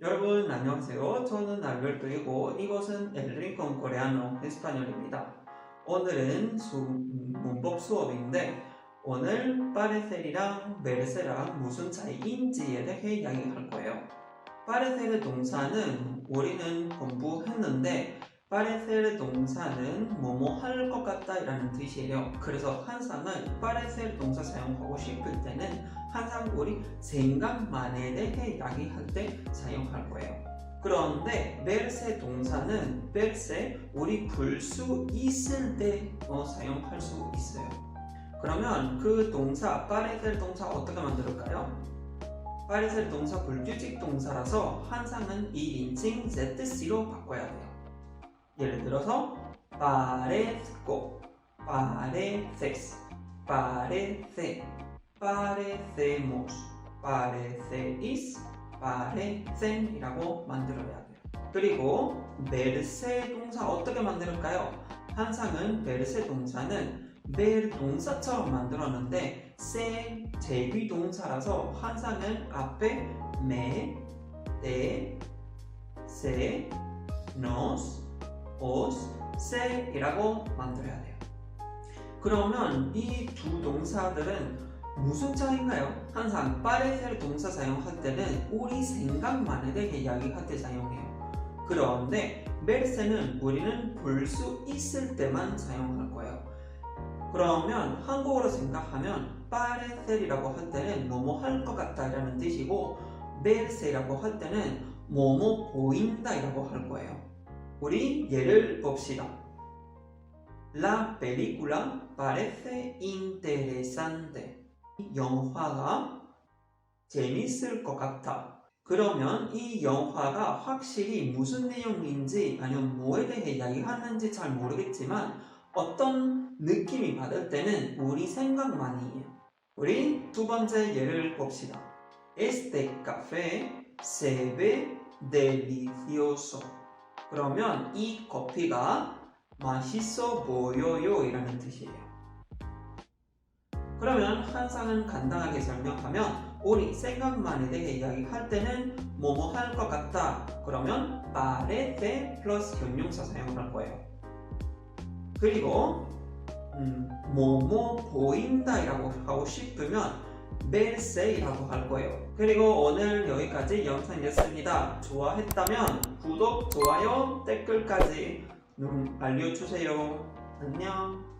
여러분 안녕하세요. 저는 알베르토이고 이것은 엘링컨 코레아노 에스파뇰입니다. 오늘은 수, 문법 수업인데 오늘 파레셀이랑 메르세랑 무슨 차이인지에 대해 이야기할 거예요. 파레셀 동사는 우리는 공부했는데 파레셀 동사는 뭐뭐 할 것 같다 라는 뜻이에요. 그래서 항상은 파레셀 동사 사용하고 싶을 때는 항상 우리 생각만에 대해 이야기할 때 사용할 거예요. 그런데 벨세 동사는 벨세 우리 볼 수 있을 때 어, 사용할 수 있어요. 그러면 그 동사 파레셀 동사 어떻게 만들까요? 파레셀 동사 불규칙 동사라서 항상은 2인칭 ZC로 바꿔야 돼요. 예를 들어서 parezco, pareces, parece, parecemos, pareceis, parecen이라고 만들어야 돼요. 그리고 메르세 동사 어떻게 만들까요? 항상은 메르세 동사는 멜 동사처럼 만들었는데 세 제비 동사라서 항상은 앞에 메, 데, 세, nos, os, se이라고 만들어야 돼요. 그러면 이 두 동사들은 무슨 차이인가요? 항상 파레셀 동사 사용할 때는 우리 생각만에 대해 이야기할 때 사용해요. 그런데 멜세는 우리는 볼 수 있을 때만 사용할 거예요. 그러면 한국어로 생각하면 파레셀이라고 할 때는 뭐뭐 할 것 같다라는 뜻이고 멜세라고 할 때는 뭐뭐 보인다라고 할 거예요. 우리 예를 봅시다. La película parece interesante. 영화가 재밌을 것 같아. 그러면 이 영화가 확실히 무슨 내용인지 아니면 뭐에 대해 이야기하는지 잘 모르겠지만 어떤 느낌이 받을 때는 우리 생각만이에요. 우리 두 번째 예를 봅시다. Este café se ve delicioso. 그러면 이 커피가 맛있어 보여요 이라는 뜻이에요. 그러면 항상은 간단하게 설명하면 우리 생각만에 대해 이야기할 때는 뭐뭐 할 것 같다. 그러면 parece 플러스 형용사 사용할 거예요. 그리고 음, 뭐뭐 보인다라고 하고 싶으면 벨세이라고 할 거예요. 그리고 오늘 여기까지 영상이었습니다. 좋아했다면 구독, 좋아요, 댓글까지 음, 알려주세요. 안녕.